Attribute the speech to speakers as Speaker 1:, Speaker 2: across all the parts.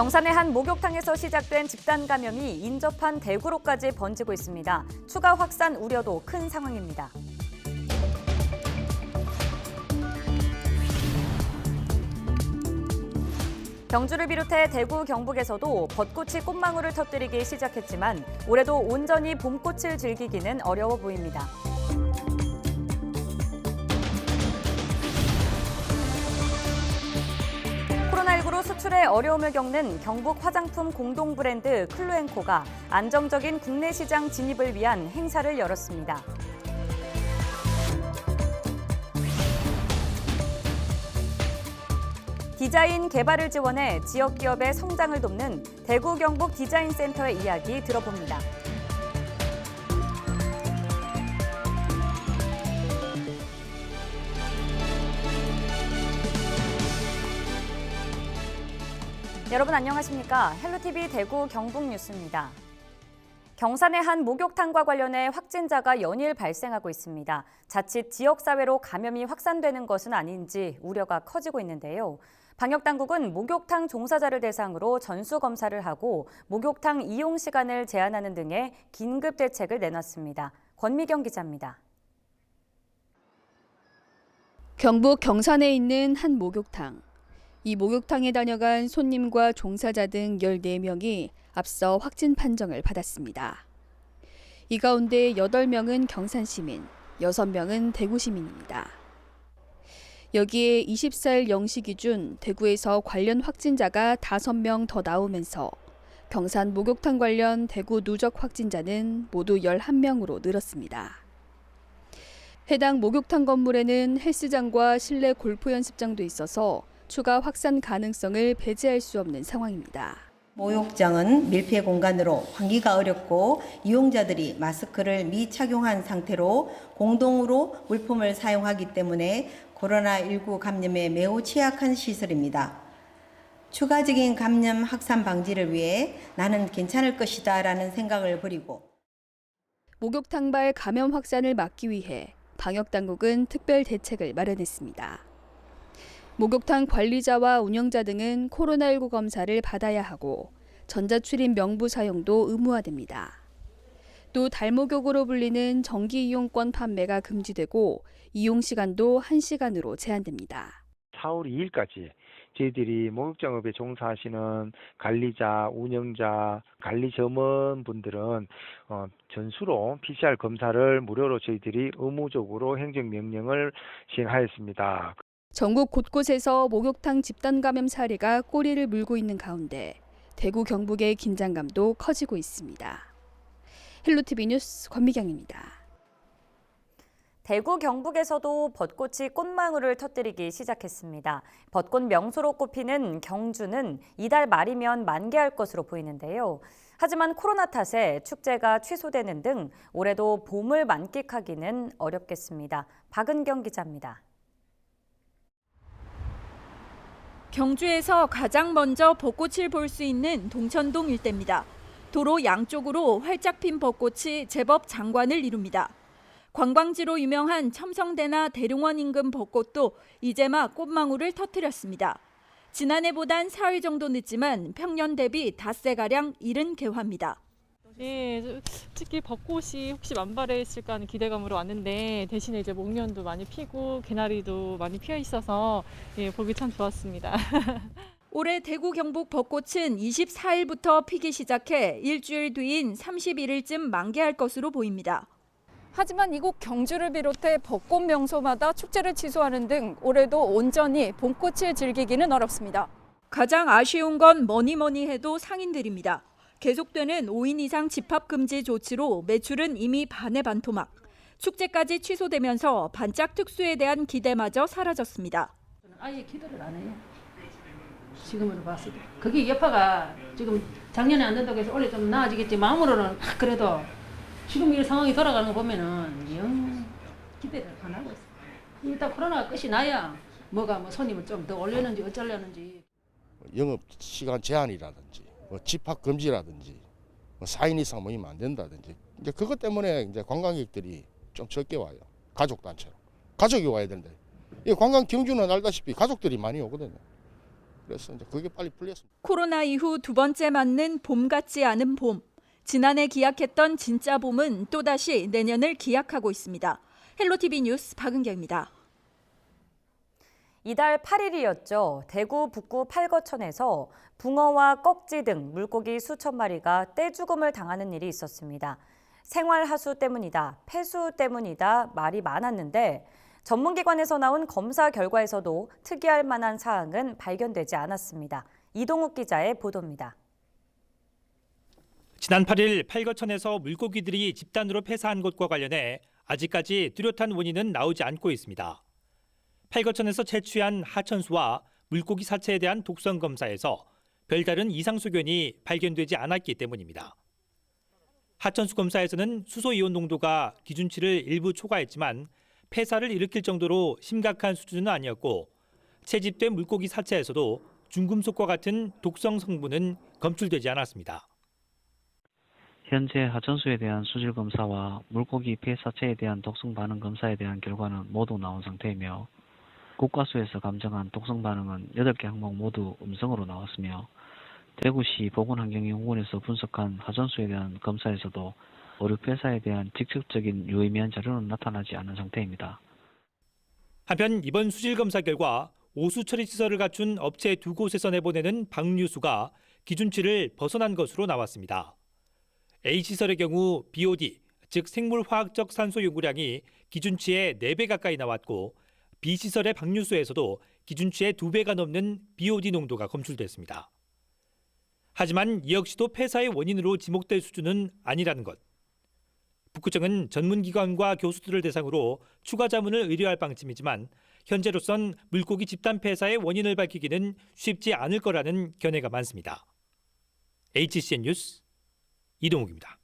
Speaker 1: 경산의 한 목욕탕에서 시작된 집단 감염이 인접한 대구로까지 번지고 있습니다. 추가 확산 우려도 큰 상황입니다. 경주를 비롯해 대구 경북에서도 벚꽃이 꽃망울을 터뜨리기 시작했지만 올해도 온전히 봄꽃을 즐기기는 어려워 보입니다. 수출에 어려움을 겪는 경북 화장품 공동 브랜드 클루엔코가 안정적인 국내 시장 진입을 위한 행사를 열었습니다. 디자인 개발을 지원해 지역 기업의 성장을 돕는 대구 경북 디자인 센터의 이야기 들어봅니다. 여러분 안녕하십니까? 헬로티비 대구 경북 뉴스입니다. 경산의 한 목욕탕과 관련해 확진자가 연일 발생하고 있습니다. 자칫 지역사회로 감염이 확산되는 것은 아닌지 우려가 커지고 있는데요. 방역당국은 목욕탕 종사자를 대상으로 전수검사를 하고 목욕탕 이용 시간을 제한하는 등의 긴급 대책을 내놨습니다. 권미경 기자입니다.
Speaker 2: 경북 경산에 있는 한 목욕탕. 이 목욕탕에 다녀간 손님과 종사자 등 14명이 앞서 확진 판정을 받았습니다. 이 가운데 8명은 경산 시민, 6명은 대구 시민입니다. 여기에 24일 0시 기준 대구에서 관련 확진자가 5명 더 나오면서 경산 목욕탕 관련 대구 누적 확진자는 모두 11명으로 늘었습니다. 해당 목욕탕 건물에는 헬스장과 실내 골프 연습장도 있어서 추가 확산 가능성을 배제할 수 없는 상황입니다.
Speaker 3: 목욕장은 밀폐 공간으로 환기가 어렵고 이용자들이 마스크를 미착용한 상태로 공동으로 물품을 사용하기 때문에 코로나19 감염에 매우 취약한 시설입니다. 추가적인 감염 확산 방지를 위해 나는 괜찮을 것이다 라는 생각을 버리고
Speaker 2: 목욕탕발 감염 확산을 막기 위해 방역 당국은 특별 대책을 마련했습니다. 목욕탕 관리자와 운영자 등은 코로나19 검사를 받아야 하고 전자출입 명부 사용도 의무화됩니다. 또 달목욕으로 불리는 정기 이용권 판매가 금지되고 이용 시간도 1시간으로 제한됩니다.
Speaker 4: 4월 2일까지 저희들이 목욕장업에 종사하시는 관리자, 운영자, 관리 점원분들은 어, 전수로 PCR 검사를 무료로 저희들이 의무적으로 행정명령을 시행하였습니다.
Speaker 2: 전국 곳곳에서 목욕탕 집단 감염 사례가 꼬리를 물고 있는 가운데 대구 경북의 긴장감도 커지고 있습니다. 헬로티비 뉴스 권미경입니다.
Speaker 1: 대구 경북에서도 벚꽃이 꽃망울을 터뜨리기 시작했습니다. 벚꽃 명소로 꼽히는 경주는 이달 말이면 만개할 것으로 보이는데요. 하지만 코로나 탓에 축제가 취소되는 등 올해도 봄을 만끽하기는 어렵겠습니다. 박은경 기자입니다.
Speaker 5: 경주에서 가장 먼저 벚꽃을 볼 수 있는 동천동 일대입니다. 도로 양쪽으로 활짝 핀 벚꽃이 제법 장관을 이룹니다. 관광지로 유명한 첨성대나 대릉원 인근 벚꽃도 이제 막 꽃망울을 터뜨렸습니다. 지난해보단 사흘 정도 늦지만 평년 대비 닷새가량 이른 개화입니다.
Speaker 6: 예, 저- 특히 벚꽃이 혹시 만발했을까 하는 기대감으로 왔는데 대신에 이제 목련도 많이 피고 개나리도 많이 피어 있어서 예, 보기 참 좋았습니다.
Speaker 5: 올해 대구 경북 벚꽃은 24일부터 피기 시작해 일주일 뒤인 31일쯤 만개할 것으로 보입니다.
Speaker 7: 하지만 이곳 경주를 비롯해 벚꽃 명소마다 축제를 취소하는 등 올해도 온전히 봄꽃을 즐기기는 어렵습니다.
Speaker 5: 가장 아쉬운 건 뭐니 뭐니 해도 상인들입니다. 계속되는 5인 이상 집합 금지 조치로 매출은 이미 반의 반토막. 축제까지 취소되면서 반짝 특수에 대한 기대마저 사라졌습니다.
Speaker 8: 아예 기도를 안 해요. 지금으로 봤을 때. 그게 여파가 지금 작년에 안 된다고 해서 올해 좀 나아지겠지. 마음으로는 아, 그래도 지금 이 상황이 돌아가는 거 보면은 영 기대를 안 하고 있어요. 일단 코로나가 끝이 나야 뭐가 뭐 손님을 좀 더 올려는지 어쩌려는지.
Speaker 9: 영업 시간 제한이라든지 뭐 집합 금지라든지 뭐 4인 이상 모이면 안 된다든지 이제 그것 때문에 이제 관광객들이 좀 적게 와요. 가족 단체로. 가족이 와야 되는데. 이 관광 경주는 알다시피 가족들이 많이 오거든요. 그래서 이제 그게 빨리 풀렸습니다.
Speaker 5: 코로나 이후 두 번째 맞는 봄 같지 않은 봄. 지난해 기약했던 진짜 봄은 또다시 내년을 기약하고 있습니다. 헬로티비 뉴스 박은경입니다.
Speaker 1: 이달 8일이었죠. 대구 북구 팔거천에서 붕어와 꺽지 등 물고기 수천 마리가 떼죽음을 당하는 일이 있었습니다. 생활 하수 때문이다, 폐수 때문이다 말이 많았는데 전문기관에서 나온 검사 결과에서도 특이할 만한 사항은 발견되지 않았습니다. 이동욱 기자의 보도입니다.
Speaker 10: 지난 8일 팔거천에서 물고기들이 집단으로 폐사한 것과 관련해 아직까지 뚜렷한 원인은 나오지 않고 있습니다. 팔거천에서 채취한 하천수와 물고기 사체에 대한 독성 검사에서 별다른 이상 소견이 발견되지 않았기 때문입니다. 하천수 검사에서는 수소 이온 농도가 기준치를 일부 초과했지만 폐사를 일으킬 정도로 심각한 수준은 아니었고 채집된 물고기 사체에서도 중금속과 같은 독성 성분은 검출되지 않았습니다.
Speaker 11: 현재 하천수에 대한 수질 검사와 물고기 폐사체에 대한 독성 반응 검사에 대한 결과는 모두 나온 상태이며 국과수에서 감정한 독성 반응은 8개 항목 모두 음성으로 나왔으며 대구시 보건환경연구원에서 분석한 하천수에 대한 검사에서도 오류 폐사에 대한 직접적인 유의미한 자료는 나타나지 않은 상태입니다.
Speaker 10: 한편 이번 수질 검사 결과 오수 처리 시설을 갖춘 업체 두 곳에서 내보내는 방류수가 기준치를 벗어난 것으로 나왔습니다. A 시설의 경우 BOD, 즉 생물화학적 산소 요구량이 기준치의 4배 가까이 나왔고 B 시설의 방류수에서도 기준치의 2배가 넘는 BOD 농도가 검출됐습니다. 하지만 이 역시도 폐사의 원인으로 지목될 수준은 아니라는 것. 북구청은 전문기관과 교수들을 대상으로 추가 자문을 의뢰할 방침이지만 현재로선 물고기 집단 폐사의 원인을 밝히기는 쉽지 않을 거라는 견해가 많습니다. HCN 뉴스 이동욱입니다.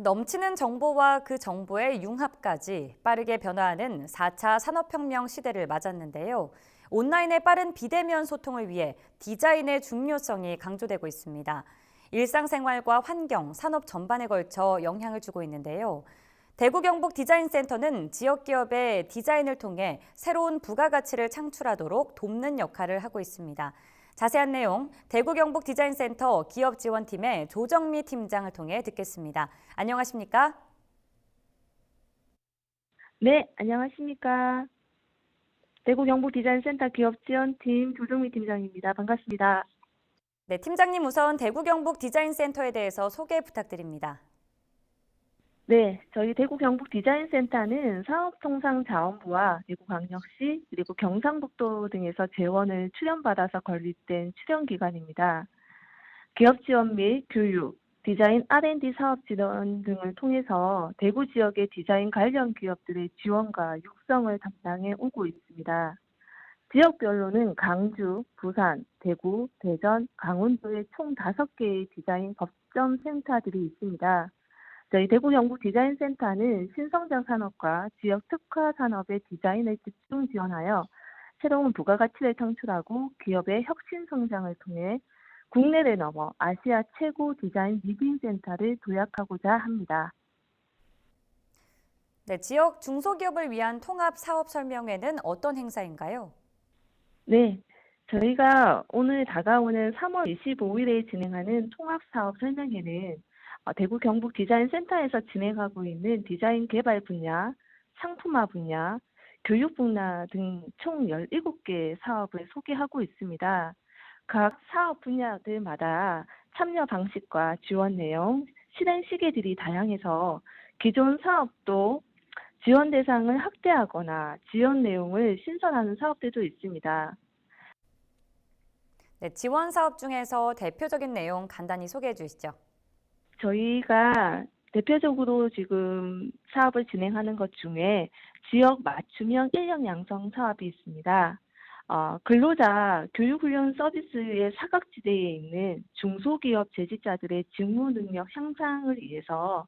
Speaker 1: 넘치는 정보와 그 정보의 융합까지 빠르게 변화하는 4차 산업혁명 시대를 맞았는데요. 온라인의 빠른 비대면 소통을 위해 디자인의 중요성이 강조되고 있습니다. 일상생활과 환경, 산업 전반에 걸쳐 영향을 주고 있는데요. 대구 경북 디자인센터는 지역 기업의 디자인을 통해 새로운 부가가치를 창출하도록 돕는 역할을 하고 있습니다. 자세한 내용 대구 경북 디자인센터 기업 지원팀의 조정미 팀장을 통해 듣겠습니다. 안녕하십니까?
Speaker 12: 네, 안녕하십니까. 대구 경북 디자인센터 기업 지원팀 조정미 팀장입니다. 반갑습니다.
Speaker 1: 네, 팀장님 우선 대구 경북 디자인센터에 대해서 소개 부탁드립니다.
Speaker 12: 네, 저희 대구 경북 디자인 센터는 사업통상자원부와 대구광역시 그리고 경상북도 등에서 재원을 출연받아서 건립된 출연기관입니다. 기업 지원 및 교육, 디자인 R&D 사업 지원 등을 통해서 대구 지역의 디자인 관련 기업들의 지원과 육성을 담당해 오고 있습니다. 지역별로는 강주, 부산, 대구, 대전, 강원도에 총 5개의 디자인 법점 센터들이 있습니다. 저희 대구 경북 디자인 센터는 신성장 산업과 지역 특화 산업의 디자인을 집중 지원하여 새로운 부가가치를 창출하고 기업의 혁신 성장을 통해 국내를 넘어 아시아 최고 디자인 리빙센터를 도약하고자 합니다.
Speaker 1: 네, 지역 중소기업을 위한 통합 사업 설명회는 어떤 행사인가요?
Speaker 12: 네, 저희가 오늘 다가오는 3월 25일에 진행하는 통합 사업 설명회는 어, 대구 경북 디자인 센터에서 진행하고 있는 디자인 개발 분야, 상품화 분야, 교육 분야 등 총 17개 사업을 소개하고 있습니다. 각 사업 분야들마다 참여 방식과 지원 내용, 실행 시기들이 다양해서 기존 사업도 지원 대상을 확대하거나 지원 내용을 신설하는 사업들도 있습니다.
Speaker 1: 네, 지원 사업 중에서 대표적인 내용 간단히 소개해 주시죠.
Speaker 12: 저희가 대표적으로 지금 사업을 진행하는 것 중에 지역 맞춤형 인력 양성 사업이 있습니다. 어, 근로자 교육훈련 서비스의 사각지대에 있는 중소기업 재직자들의 직무 능력 향상을 위해서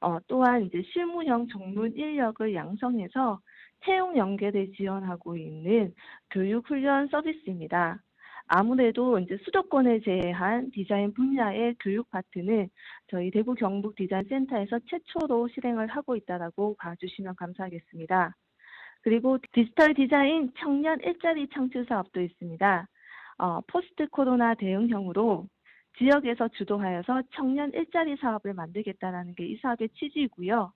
Speaker 12: 어, 또한 이제 실무형 전문 인력을 양성해서 채용 연계를 지원하고 있는 교육훈련 서비스입니다. 아무래도 이제 수도권을 제외한 디자인 분야의 교육 파트는 저희 대구 경북 디자인 센터에서 최초로 실행을 하고 있다라고 봐주시면 감사하겠습니다. 그리고 디지털 디자인 청년 일자리 창출 사업도 있습니다. 어, 포스트 코로나 대응형으로 지역에서 주도하여서 청년 일자리 사업을 만들겠다라는 게 이 사업의 취지이고요.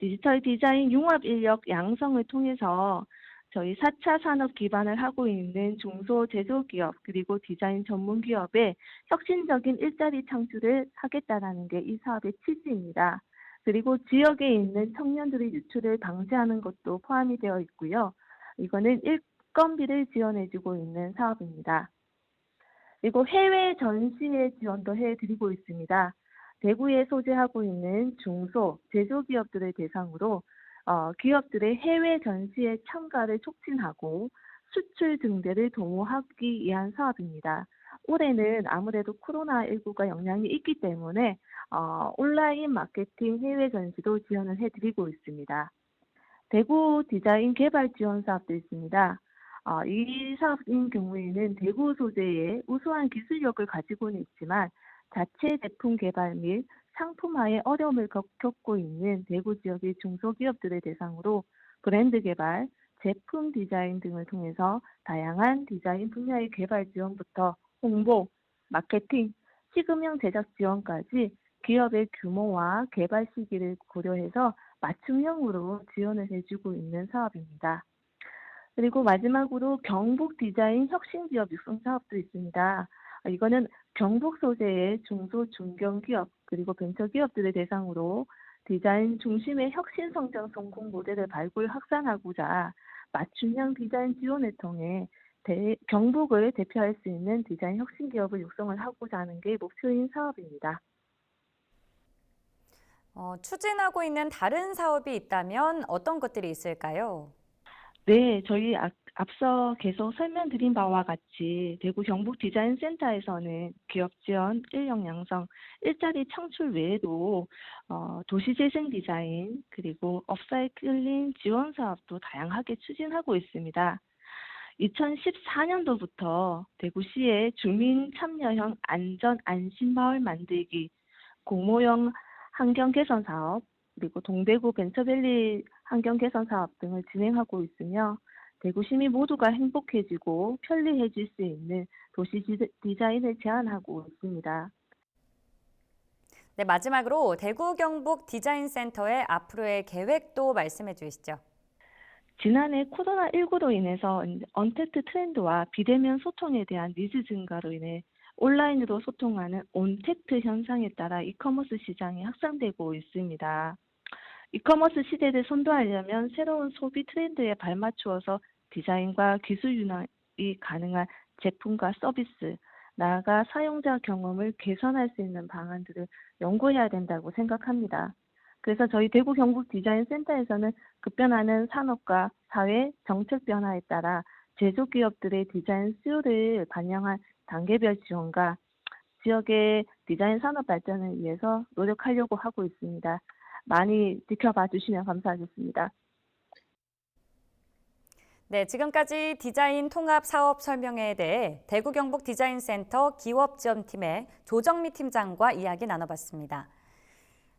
Speaker 12: 디지털 디자인 융합 인력 양성을 통해서 저희 4차 산업 기반을 하고 있는 중소제조기업 그리고 디자인 전문 기업의 혁신적인 일자리 창출을 하겠다라는 게 이 사업의 취지입니다. 그리고 지역에 있는 청년들의 유출을 방지하는 것도 포함이 되어 있고요. 이거는 일건비를 지원해주고 있는 사업입니다. 그리고 해외 전시회 지원도 해드리고 있습니다. 대구에 소재하고 있는 중소, 제조기업들을 대상으로 어, 기업들의 해외 전시에 참가를 촉진하고 수출 등대를 도모하기 위한 사업입니다. 올해는 아무래도 코로나19가 영향이 있기 때문에 어, 온라인 마케팅 해외 전시도 지원을 해드리고 있습니다. 대구 디자인 개발 지원 사업도 있습니다. 어, 이 사업인 경우에는 대구 소재의 우수한 기술력을 가지고는 있지만 자체 제품 개발 및 상품화에 어려움을 겪- 겪고 있는 대구 지역의 중소기업들을 대상으로 브랜드 개발, 제품 디자인 등을 통해서 다양한 디자인 분야의 개발 지원부터 홍보, 마케팅, 시금형 제작 지원까지 기업의 규모와 개발 시기를 고려해서 맞춤형으로 지원을 해주고 있는 사업입니다. 그리고 마지막으로 경북 디자인 혁신 기업 육성 사업도 있습니다. 아, 이거는 경북 소재의 중소 중견 기업 그리고 벤처 기업들을 대상으로 디자인 중심의 혁신 성장 성 공 모델을 발굴 확산하고자 맞춤형 디자인 지원을 통해 대- 경북을 대표할 수 있는 디자인 혁신 기업을 육성을 하고자 하는 게 목표인 사업입니다.
Speaker 1: 어, 추진하고 있는 다른 사업이 있다면 어떤 것들이 있을까요?
Speaker 12: 네, 저희 앞, 앞서 계속 설명드린 바와 같이 대구 경북 디자인 센터에서는 기업 지원, 인력 양성, 일자리 창출 외에도 어, 도시 재생 디자인 그리고 업사이클링 지원 사업도 다양하게 추진하고 있습니다. 2014년도부터 대구시의 주민 참여형 안전 안심 마을 만들기, 공모형 환경 개선 사업, 그리고 동대구 벤처밸리 환경 개선 사업 등을 진행하고 있으며 대구 시민 모두가 행복해지고 편리해질 수 있는 도시 디- 디자인을 제안하고 있습니다.
Speaker 1: 네, 마지막으로 대구 경북 디자인 센터의 앞으로의 계획도 말씀해 주시죠.
Speaker 12: 지난해 코로나19로 인해서 언택트 트렌드와 비대면 소통에 대한 니즈 증가로 인해 온라인으로 소통하는 온택트 현상에 따라 이커머스 시장이 확산되고 있습니다. 이커머스 시대를 선도하려면 새로운 소비 트렌드에 발맞추어서 디자인과 기술 융합이 가능한 제품과 서비스, 나아가 사용자 경험을 개선할 수 있는 방안들을 연구해야 된다고 생각합니다. 그래서 저희 대구 경북 디자인 센터에서는 급변하는 산업과 사회 정책 변화에 따라 제조 기업들의 디자인 수요를 반영한 단계별 지원과 지역의 디자인 산업 발전을 위해서 노력하려고 하고 있습니다. 많이 지켜봐 주시면 감사하겠습니다.
Speaker 1: 네, 지금까지 디자인 통합 사업 설명회에 대해 대구 경북 디자인 센터 기업 지원 팀의 조정미 팀장과 이야기 나눠봤습니다.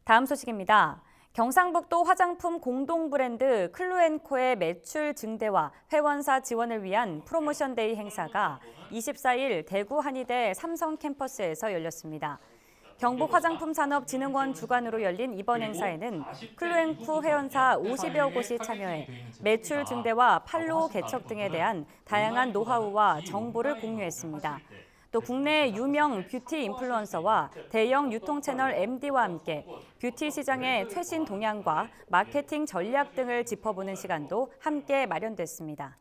Speaker 1: 다음 소식입니다. 경상북도 화장품 공동 브랜드 클루앤코의 매출 증대와 회원사 지원을 위한 프로모션 데이 행사가 24일 대구 한의대 삼성 캠퍼스에서 열렸습니다. 경북 화장품 산업 진흥원 주관으로 열린 이번 행사에는 클루앤쿠 회원사 50여 곳이 참여해 매출 증대와 판로 개척 등에 대한 다양한 노하우와 정보를 공유했습니다. 또 국내 유명 뷰티 인플루언서와 대형 유통 채널 MD와 함께 뷰티 시장의 최신 동향과 마케팅 전략 등을 짚어보는 시간도 함께 마련됐습니다.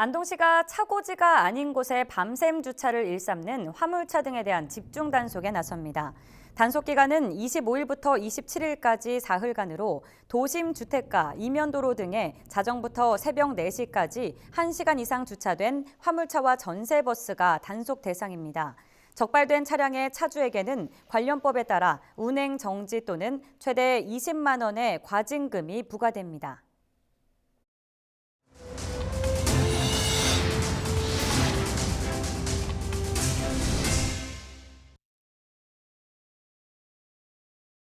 Speaker 1: 안동시가 차고지가 아닌 곳에 밤샘 주차를 일삼는 화물차 등에 대한 집중 단속에 나섭니다. 단속 기간은 25일부터 27일까지 사흘간으로 도심 주택가, 이면도로 등에 자정부터 새벽 4시까지 1시간 이상 주차된 화물차와 전세버스가 단속 대상입니다. 적발된 차량의 차주에게는 관련법에 따라 운행 정지 또는 최대 20만 원의 과징금이 부과됩니다.